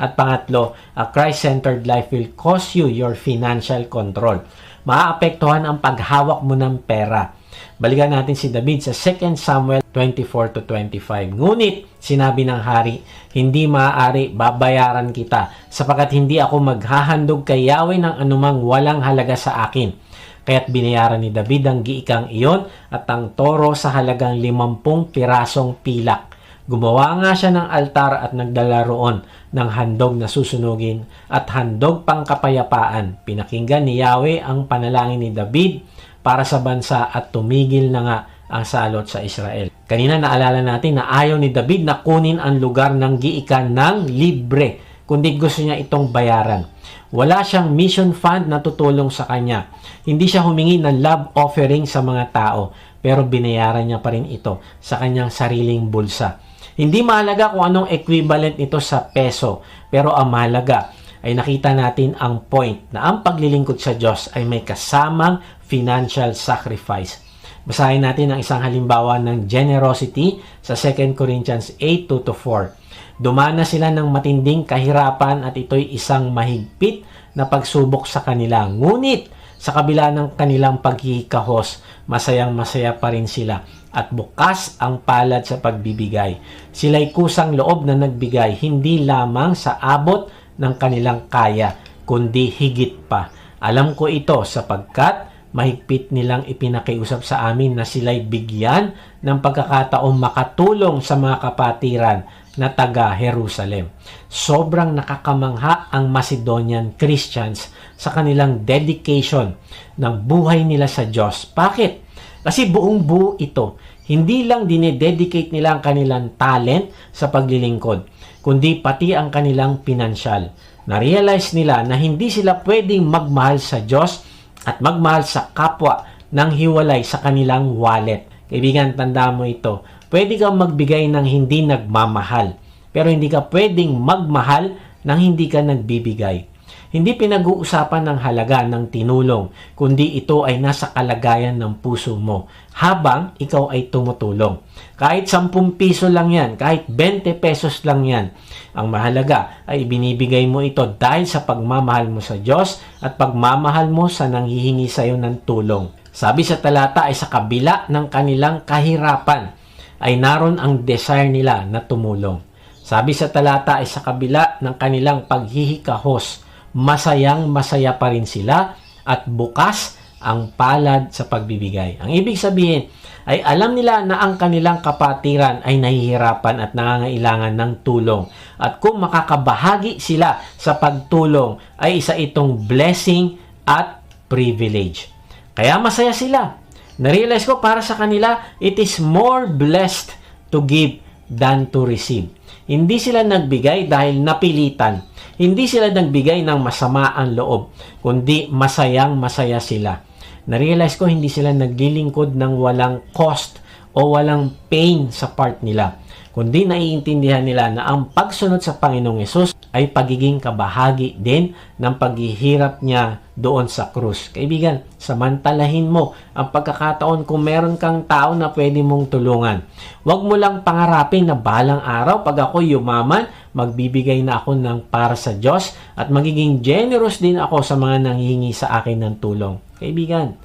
At pangatlo, a Christ-centered life will cost you your financial control. Maaapektuhan ang paghawak mo ng pera. Balikan natin si David sa 2 Samuel 24 to 25. Ngunit, sinabi ng hari, hindi maaari babayaran kita sapagkat hindi ako maghahandog kay Yahweh ng anumang walang halaga sa akin. Kaya't binayaran ni David ang giikang iyon at ang toro sa halagang limampung pirasong pilak. Gumawa nga siya ng altar at nagdala roon ng handog na susunugin at handog pang kapayapaan. Pinakinggan ni Yahweh ang panalangin ni David para sa bansa at tumigil na nga ang salot sa Israel. Kanina naalala natin na ayaw ni David na kunin ang lugar ng giikan ng libre, kundi gusto niya itong bayaran. Wala siyang mission fund na tutulong sa kanya. Hindi siya humingi ng love offering sa mga tao, pero binayaran niya pa rin ito sa kanyang sariling bulsa. Hindi mahalaga kung anong equivalent nito sa peso, pero ang mahalaga ay nakita natin ang point na ang paglilingkod sa Diyos ay may kasamang financial sacrifice. Basahin natin ang isang halimbawa ng generosity sa 2 Corinthians 8:2-4. Dumana sila ng matinding kahirapan at ito'y isang mahigpit na pagsubok sa kanila. Ngunit sa kabila ng kanilang paghihikahos, masayang masaya pa rin sila at bukas ang palad sa pagbibigay. Sila'y kusang loob na nagbigay hindi lamang sa abot ng kanilang kaya, kundi higit pa. Alam ko ito sapagkat mahigpit nilang ipinakiusap sa amin na sila'y bigyan ng pagkakataong makatulong sa mga kapatiran na taga Jerusalem. Sobrang nakakamangha ang Macedonian Christians sa kanilang dedication ng buhay nila sa Diyos. Bakit? Kasi buong buo ito. Hindi lang dinededicate nila ang kanilang talent sa paglilingkod, kundi pati ang kanilang pinansyal. Na-realize nila na hindi sila pwedeng magmahal sa Diyos at magmahal sa kapwa ng hiwalay sa kanilang wallet. Kaibigan, tanda mo ito. Pwede kang magbigay ng hindi nagmamahal, pero hindi ka pwedeng magmahal nang hindi ka nagbibigay. Hindi pinag-uusapan ng halaga ng tinulong, kundi ito ay nasa kalagayan ng puso mo habang ikaw ay tumutulong. Kahit 10 piso lang yan, kahit 20 pesos lang yan, ang mahalaga ay binibigay mo ito dahil sa pagmamahal mo sa Diyos at pagmamahal mo sa nanghihingi sa iyo ng tulong. Sabi sa talata ay sa kabila ng kanilang kahirapan ay naroon ang desire nila na tumulong. Sabi sa talata ay sa kabila ng kanilang paghihikahos, masayang masaya pa rin sila at bukas ang palad sa pagbibigay. Ang ibig sabihin ay alam nila na ang kanilang kapatiran ay nahihirapan at nangangailangan ng tulong. At kung makakabahagi sila sa pagtulong ay isa itong blessing at privilege. Kaya masaya sila. Narealize ko para sa kanila, it is more blessed to give than to receive. Hindi sila nagbigay dahil napilitan. Hindi sila nagbigay ng masama ang loob, kundi masayang masaya sila. Narealize ko hindi sila naglilingkod ng walang cost o walang pain sa part nila, kundi naiintindihan nila na ang pagsunod sa Panginoong Yesus ay pagiging kabahagi din ng paghihirap niya doon sa krus. Kaibigan, samantalahin mo ang pagkakataon kung meron kang tao na pwede mong tulungan. Huwag mo lang pangarapin na balang araw pag ako yumaman, magbibigay na ako ng para sa Diyos at magiging generous din ako sa mga nanghihingi sa akin ng tulong. Kaibigan,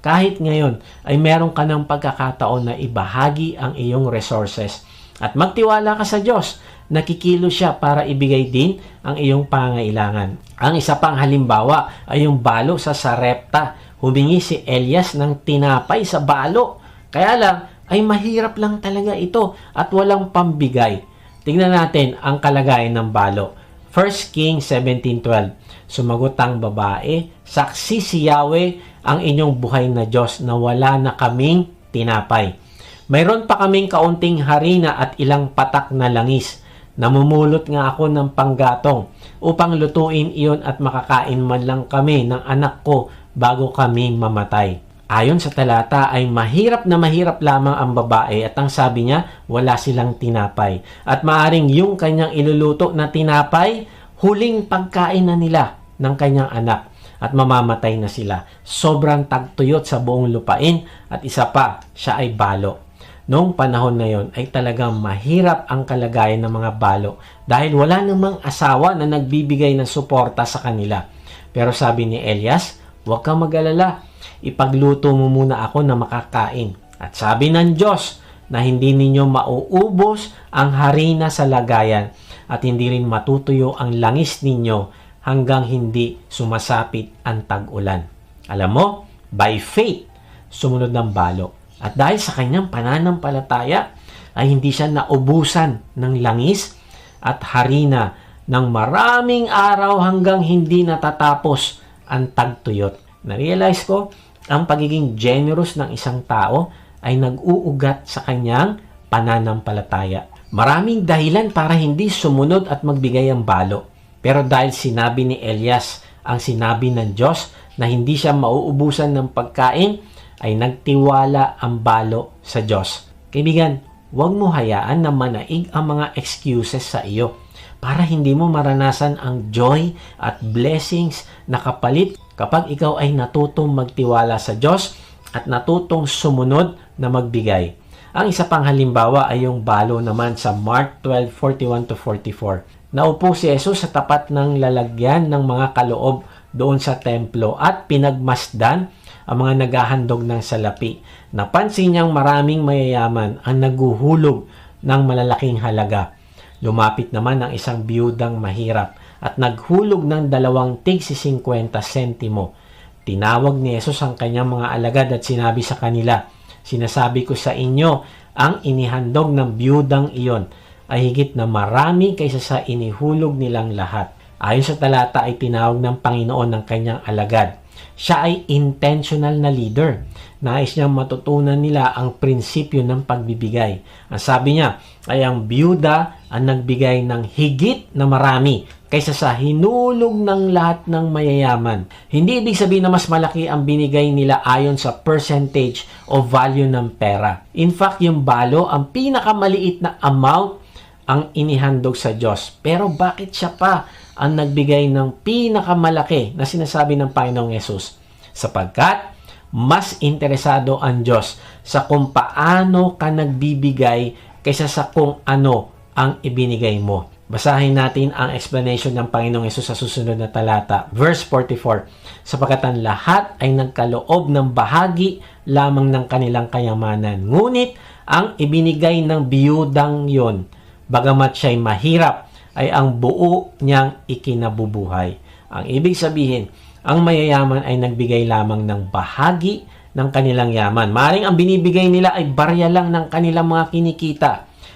kahit ngayon ay meron ka ng pagkakataon na ibahagi ang iyong resources at magtiwala ka sa Diyos nakikilo siya para ibigay din ang iyong pangailangan. Ang isa pang halimbawa ay yung balo sa Sarepta. Humingi si Elias ng tinapay sa balo. Kaya lang, ay mahirap lang talaga ito at walang pambigay. Tingnan natin ang kalagayan ng balo. 1 King 17.12 Sumagot ang babae, Saksi si Yahweh ang inyong buhay na Diyos na wala na kaming tinapay. Mayroon pa kaming kaunting harina at ilang patak na langis. Namumulot nga ako ng panggatong upang lutuin iyon at makakain man lang kami ng anak ko bago kami mamatay. Ayon sa talata ay mahirap na mahirap lamang ang babae at ang sabi niya wala silang tinapay. At maaring yung kanyang iluluto na tinapay, huling pagkain na nila ng kanyang anak at mamamatay na sila. Sobrang tagtuyot sa buong lupain at isa pa, siya ay balo. Noong panahon na yon ay talagang mahirap ang kalagayan ng mga balo dahil wala namang asawa na nagbibigay ng suporta sa kanila. Pero sabi ni Elias, huwag kang mag-alala, ipagluto mo muna ako na makakain. At sabi ng Diyos na hindi ninyo mauubos ang harina sa lagayan at hindi rin matutuyo ang langis ninyo hanggang hindi sumasapit ang tag-ulan. Alam mo, by faith, sumunod ng balo. At dahil sa kanyang pananampalataya, ay hindi siya naubusan ng langis at harina ng maraming araw hanggang hindi natatapos ang tagtuyot. Na-realize ko, ang pagiging generous ng isang tao ay nag-uugat sa kanyang pananampalataya. Maraming dahilan para hindi sumunod at magbigay ang balo. Pero dahil sinabi ni Elias ang sinabi ng Diyos na hindi siya mauubusan ng pagkain, ay nagtiwala ang balo sa Diyos. Kaibigan, huwag mo hayaan na manaig ang mga excuses sa iyo para hindi mo maranasan ang joy at blessings na kapalit kapag ikaw ay natutong magtiwala sa Diyos at natutong sumunod na magbigay. Ang isa pang halimbawa ay yung balo naman sa Mark 12:41 to 44. Naupo si Jesus sa tapat ng lalagyan ng mga kaloob doon sa templo at pinagmasdan ang mga naghahandog ng salapi. Napansin niyang maraming mayayaman ang naguhulog ng malalaking halaga. Lumapit naman ang isang biyudang mahirap at naghulog ng dalawang tig 50 sentimo. Tinawag ni Jesus ang kanyang mga alagad at sinabi sa kanila, Sinasabi ko sa inyo, ang inihandog ng biyudang iyon ay higit na marami kaysa sa inihulog nilang lahat. Ayon sa talata ay tinawag ng Panginoon ng kanyang alagad. Siya ay intentional na leader. Nais niyang matutunan nila ang prinsipyo ng pagbibigay. Ang sabi niya ay ang byuda ang nagbigay ng higit na marami kaysa sa hinulog ng lahat ng mayayaman. Hindi ibig sabihin na mas malaki ang binigay nila ayon sa percentage o value ng pera. In fact, yung balo, ang pinakamaliit na amount ang inihandog sa Diyos. Pero bakit siya pa ang nagbigay ng pinakamalaki na sinasabi ng Panginoong Yesus? Sapagkat mas interesado ang Diyos sa kung paano ka nagbibigay kaysa sa kung ano ang ibinigay mo. Basahin natin ang explanation ng Panginoong Yesus sa susunod na talata, verse 44. Sapagkat ang lahat ay nagkaloob ng bahagi lamang ng kanilang kayamanan. Ngunit ang ibinigay ng biyudang yon bagamat siya'y mahirap, ay ang buo niyang ikinabubuhay. Ang ibig sabihin, ang mayayaman ay nagbigay lamang ng bahagi ng kanilang yaman. Maring ang binibigay nila ay barya lang ng kanilang mga kinikita.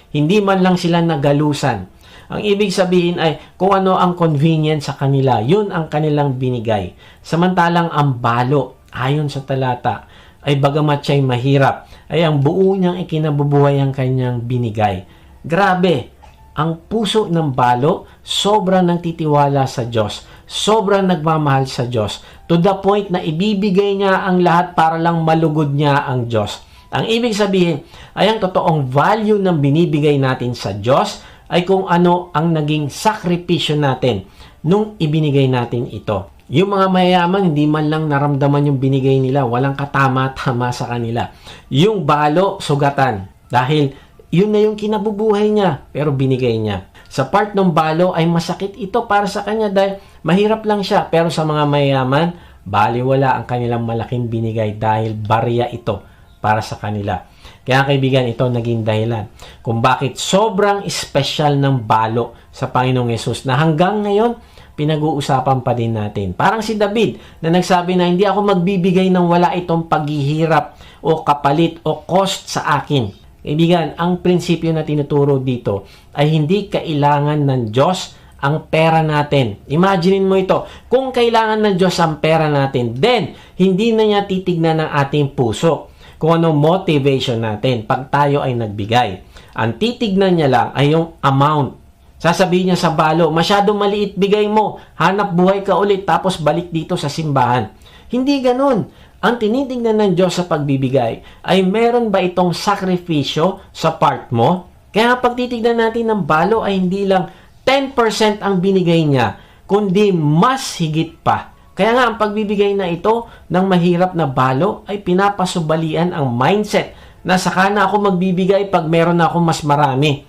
Hindi man lang sila nagalusan. Ang ibig sabihin ay kung ano ang convenient sa kanila, yun ang kanilang binigay. Samantalang ang balo, ayon sa talata, ay bagamat siya'y mahirap, ay ang buo niyang ikinabubuhay ang kanyang binigay. Grabe, ang puso ng balo sobrang nagtitiwala sa Diyos, sobrang nagmamahal sa Diyos, to the point na ibibigay niya ang lahat para lang malugod niya ang Diyos. Ang ibig sabihin ay ang totoong value ng binibigay natin sa Diyos ay kung ano ang naging sakripisyo natin nung ibinigay natin ito. Yung mga mayayaman, hindi man lang naramdaman yung binigay nila, walang katama-tama sa kanila. Yung balo, sugatan. Dahil yun na yung kinabubuhay niya, pero binigay niya. Sa part ng balo ay masakit ito para sa kanya dahil mahirap lang siya. Pero sa mga mayaman, baliwala ang kanilang malaking binigay dahil barya ito para sa kanila. Kaya kaibigan, ito naging dahilan kung bakit sobrang special ng balo sa Panginoong Yesus na hanggang ngayon, pinag-uusapan pa din natin. Parang si David na nagsabi na hindi ako magbibigay ng wala itong paghihirap o kapalit o cost sa akin. Kaibigan, ang prinsipyo na tinuturo dito ay hindi kailangan ng Diyos ang pera natin. Imaginein mo ito. Kung kailangan ng Diyos ang pera natin, then hindi na niya titignan ng ating puso kung ano motivation natin pag tayo ay nagbigay. Ang titignan niya lang ay yung amount. Sasabihin niya sa balo, masyadong maliit bigay mo, hanap buhay ka ulit tapos balik dito sa simbahan. Hindi ganun. Ang tinitingnan ng Diyos sa pagbibigay ay meron ba itong sakripisyo sa part mo? Kaya pag titignan natin ng balo ay hindi lang 10% ang binigay niya, kundi mas higit pa. Kaya nga ang pagbibigay na ito ng mahirap na balo ay pinapasubalian ang mindset na saka na ako magbibigay pag meron na akong mas marami.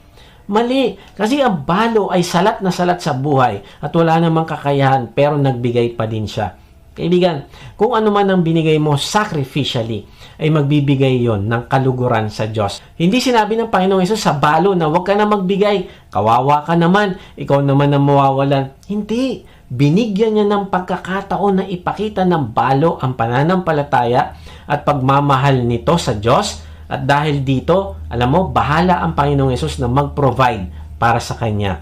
Mali, kasi ang balo ay salat na salat sa buhay at wala namang kakayahan pero nagbigay pa din siya. Kaibigan, kung ano man ang binigay mo sacrificially, ay magbibigay yon ng kaluguran sa Diyos. Hindi sinabi ng Panginoong Yesus sa balo na huwag ka na magbigay, kawawa ka naman, ikaw naman ang mawawalan. Hindi. Binigyan niya ng pagkakataon na ipakita ng balo ang pananampalataya at pagmamahal nito sa Diyos. At dahil dito, alam mo, bahala ang Panginoong Yesus na mag-provide para sa Kanya.